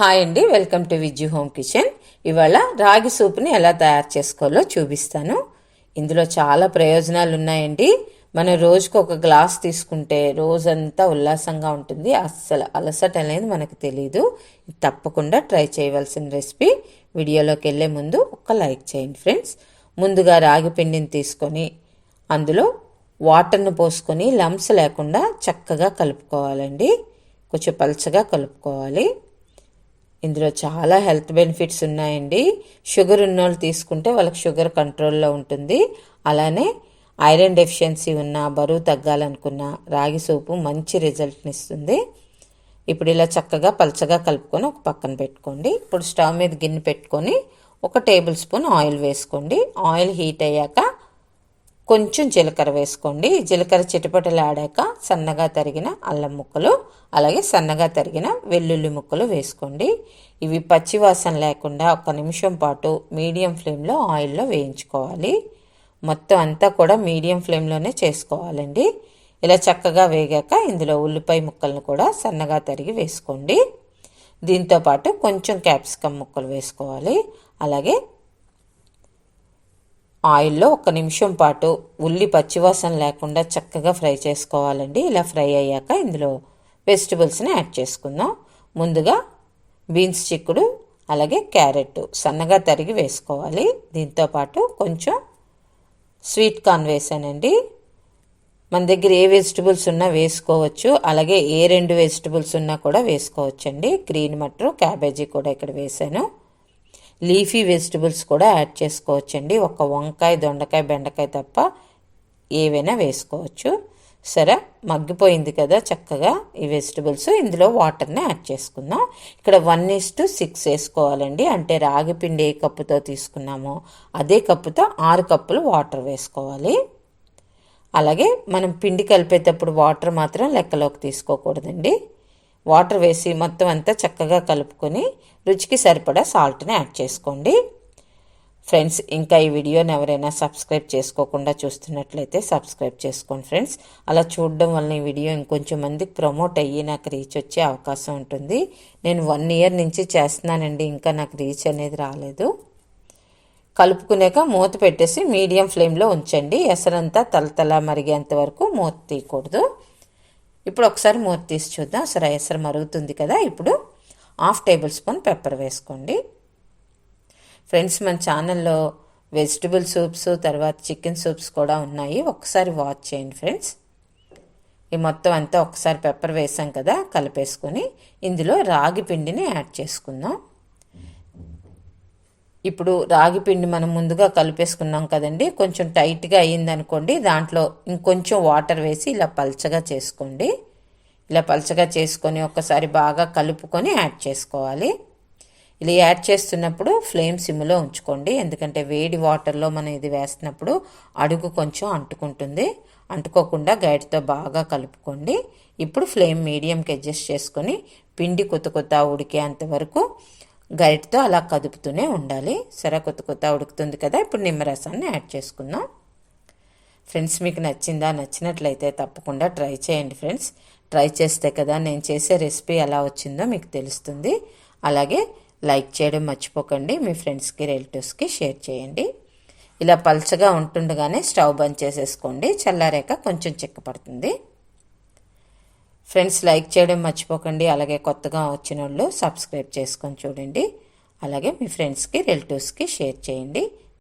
Hi అండి welcome to Vijju home kitchen. ఇవాళ రాగి సూప్ని ఎలా తయారు చేసుకోవాలో చూపిస్తాను. ఇందులో చాలా ప్రయోజనాలు ఉన్నాయండి. మనం రోజుకు ఒక గ్లాస్ తీసుకుంటే రోజంతా ఉల్లాసంగా ఉంటుంది. అస్సలు అలసట అనేది మనకు తెలియదు తప్పకుండా ట్రై చేయవలసిన రెసిపీ. వీడియోలోకి వెళ్ళే ముందు ఒక లైక్ చేయండి ఫ్రెండ్స్. ముందుగా రాగి పిండిని తీసుకొని అందులో వాటర్ను పోసుకొని లంప్స్ లేకుండా చక్కగా కలుపుకోవాలండి. కొంచెం పలచగా కలుపుకోవాలి. ఇందులో చాలా హెల్త్ బెనిఫిట్స్ ఉన్నాయండి. షుగర్ ఉన్నోళ్ళు తీసుకుంటే వాళ్ళకి షుగర్ కంట్రోల్లో ఉంటుంది. అలానే ఐరన్ డెఫిషియన్సీ ఉన్న బరువు తగ్గాలనుకున్న రాగి సూపు మంచి రిజల్ట్ని ఇస్తుంది. ఇప్పుడు ఇలా చక్కగా పలచగా కలుపుకొని ఒక పక్కన పెట్టుకోండి. ఇప్పుడు స్టవ్ మీద గిన్నె పెట్టుకొని ఒక టేబుల్ స్పూన్ ఆయిల్ వేసుకోండి. ఆయిల్ హీట్ అయ్యాక కొంచెం జీలకర్ర వేసుకోండి. జీలకర్ర చిటపటలాడాక సన్నగా తరిగిన అల్లం ముక్కలు అలాగే సన్నగా తరిగిన వెల్లుల్లి ముక్కలు వేసుకోండి. ఇవి పచ్చివాసన లేకుండా ఒక నిమిషం పాటు మీడియం ఫ్లేమ్లో ఆయిల్లో వేయించుకోవాలి. మొత్తం అంతా కూడా మీడియం ఫ్లేమ్లోనే చేసుకోవాలండి. ఇలా చక్కగా వేగాక ఇందులో ఉల్లిపాయ ముక్కలను కూడా సన్నగా తరిగి వేసుకోండి. దీంతోపాటు కొంచెం క్యాప్సికమ్ ముక్కలు వేసుకోవాలి. అలాగే ఆయిల్లో ఒక నిమిషం పాటు ఉల్లి పచ్చివాసన లేకుండా చక్కగా ఫ్రై చేసుకోవాలండి. ఇలా ఫ్రై అయ్యాక ఇందులో వెజిటబుల్స్ని యాడ్ చేసుకుందాం. ముందుగా బీన్స్ చిక్కుడు అలాగే క్యారెట్ సన్నగా తరిగి వేసుకోవాలి. దీంతోపాటు కొంచెం స్వీట్ కార్న్ వేసానండి. మన దగ్గర ఏ వెజిటబుల్స్ ఉన్నా వేసుకోవచ్చు. అలాగే ఏ రెండు వెజిటబుల్స్ ఉన్నా కూడా వేసుకోవచ్చండి. గ్రీన్ మటర్ క్యాబేజీ కూడా ఇక్కడ వేసాను. లీఫీ వెజిటబుల్స్ కూడా యాడ్ చేసుకోవచ్చండి. ఒక వంకాయ దొండకాయ బెండకాయ తప్ప ఏవైనా వేసుకోవచ్చు. సరే మగ్గిపోయింది కదా చక్కగా ఈ వెజిటబుల్స్. ఇందులో వాటర్ని యాడ్ చేసుకుందాం. ఇక్కడ వన్ ఇస్ టు సిక్స్ వేసుకోవాలండి. అంటే రాగి పిండి ఏ కప్పుతో తీసుకున్నామో అదే కప్పుతో ఆరు కప్పులు వాటర్ వేసుకోవాలి. అలాగే మనం పిండి కలిపేటప్పుడు వాటర్ మాత్రం లెక్కలోకి తీసుకోకూడదండి. వాటర్ వేసి మొత్తం అంతా చక్కగా కలుపుకొని రుచికి సరిపడా సాల్ట్ని యాడ్ చేసుకోండి. ఫ్రెండ్స్ ఇంకా ఈ వీడియోని ఎవరైనా సబ్స్క్రైబ్ చేసుకోకుండా చూస్తున్నట్లయితే సబ్స్క్రైబ్ చేసుకోండి ఫ్రెండ్స్. అలా చూడడం వల్ల ఈ వీడియో ఇంకొంచెం మందికి ప్రమోట్ అయ్యి నాకు రీచ్ వచ్చే అవకాశం ఉంటుంది. నేను వన్ ఇయర్ నుంచి చేస్తున్నానండి ఇంకా నాకు రీచ్ అనేది రాలేదు. కలుపుకునేక మూత పెట్టేసి మీడియం ఫ్లేమ్లో ఉంచండి. ఎసరంతా తలతల మరిగేంత వరకు మూత తీయకూడదు. ఇప్పుడు ఒకసారి మూత తీసి చూద్దాం. అసలు ఎసరు మరుగుతుంది కదా. ఇప్పుడు హాఫ్ టేబుల్ స్పూన్ పెప్పర్ వేసుకోండి. ఫ్రెండ్స్ మన ఛానల్లో వెజిటబుల్ సూప్స్ తర్వాత చికెన్ సూప్స్ కూడా ఉన్నాయి. ఒకసారి వాచ్ చేయండి ఫ్రెండ్స్. ఈ మొత్తం అంతా ఒకసారి పెప్పర్ వేసాం కదా కలిపేసుకొని ఇందులో రాగి పిండిని యాడ్ చేసుకుందాం. ఇప్పుడు రాగి పిండి మనం ముందుగా కలిపేసుకున్నాం కదండి. కొంచెం టైట్గా అయ్యిందనుకోండి దాంట్లో ఇంకొంచెం వాటర్ వేసి ఇలా పల్చగా చేసుకోండి. ఇలా పల్చగా చేసుకొని ఒక్కసారి బాగా కలుపుకొని యాడ్ చేసుకోవాలి. ఇలా యాడ్ చేస్తున్నప్పుడు ఫ్లేమ్ సిమ్లో ఉంచుకోండి. ఎందుకంటే వేడి వాటర్లో మనం ఇది వేస్తున్నప్పుడు అడుగు కొంచెం అంటుకుంటుంది. అంటుకోకుండా గైడ్తో బాగా కలుపుకోండి. ఇప్పుడు ఫ్లేమ్ మీడియంకి అడ్జస్ట్ చేసుకొని పిండి కొత్త కొత్త ఉడికేంత వరకు గైడ్తో అలా కదుపుతూనే ఉండాలి. సరే కొత్త కొత్త ఉడుకుతుంది కదా ఇప్పుడు నిమ్మరసాన్ని యాడ్ చేసుకుందాం. ఫ్రెండ్స్ మీకు నచ్చిందా నచ్చినట్లయితే తప్పకుండా ట్రై చేయండి ఫ్రెండ్స్. ట్రై చేస్తే కదా నేను చేసే రెసిపీ ఎలా వచ్చిందో మీకు తెలుస్తుంది. అలాగే లైక్ చేయడం మర్చిపోకండి మీ ఫ్రెండ్స్కి రిలేటివ్స్కి షేర్ చేయండి. ఇలా పల్చగా ఉంటుండగానే స్టవ్ బంద్ చేసేసుకోండి. చల్లారాక కొంచెం చిక్కపడుతుంది. ఫ్రెండ్స్ లైక్ చేయడం మర్చిపోకండి. అలాగే కొత్తగా వచ్చిన వాళ్ళు సబ్స్క్రైబ్ చేసుకొని చూడండి. అలాగే మీ ఫ్రెండ్స్కి రిలేటివ్స్కి షేర్ చేయండి.